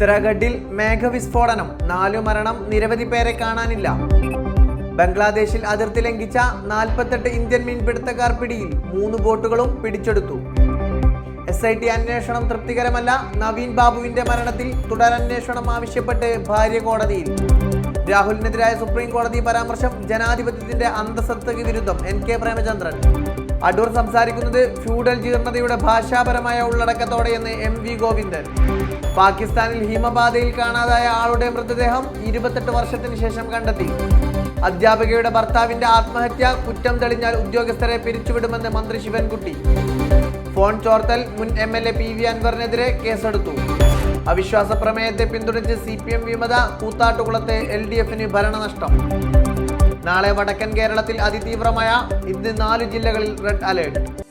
ഉത്തരാഖണ്ഡിൽ മേഘവിസ്ഫോടനം. നാലു മരണം നിരവധി പേരെ കാണാനില്ല. ബംഗ്ലാദേശിൽ അതിർത്തി ലംഘിച്ച നാൽപ്പത്തെട്ട് ഇന്ത്യൻ മീൻപിടുത്തക്കാർ പിടിയിൽ മൂന്ന് ബോട്ടുകളും പിടിച്ചെടുത്തു. എസ് ഐ ടി അന്വേഷണം തൃപ്തികരമല്ല. നവീൻ ബാബുവിന്റെ മരണത്തിൽ തുടരന്വേഷണം ആവശ്യപ്പെട്ട് ഭാര്യ കോടതിയിൽ. രാഹുലിനെതിരായ സുപ്രീം കോടതി പരാമർശം ജനാധിപത്യത്തിന്റെ അന്തസത്തയ്ക്ക് വിരുദ്ധം. N K Premachandran. അടൂർ സംസാരിക്കുന്നത് ഫ്യൂഡൽ ജീർണതയുടെ ഭാഷാപരമായ ഉള്ളടക്കത്തോടെയെന്ന് എം വി ഗോവിന്ദൻ. പാകിസ്ഥാനിൽ ഹിമബാധയിൽ കാണാതായ ആളുടെ മൃതദേഹം ഇരുപത്തെട്ട് വർഷത്തിന് ശേഷം കണ്ടെത്തി. അധ്യാപികയുടെ ഭർത്താവിന്റെ ആത്മഹത്യ കുറ്റം തെളിഞ്ഞാൽ ഉദ്യോഗസ്ഥരെ പിരിച്ചുവിടുമെന്ന് മന്ത്രി ശിവൻകുട്ടി. ഫോൺ ചോർത്തൽ മുൻ M L A P V അൻവറിനെതിരെ കേസെടുത്തു. അവിശ്വാസ പ്രമേയത്തെ പിന്തുണച്ച് സി പി എം വിമത കൂത്താട്ടുകുളത്തെ എൽ ഡി എഫിന് ഭരണനഷ്ടം. നാളെ വടക്കൻ കേരളത്തിൽ അതിതീവ്രമായ ഇന്ന് നാല് ജില്ലകളിൽ റെഡ് അലേർട്ട്.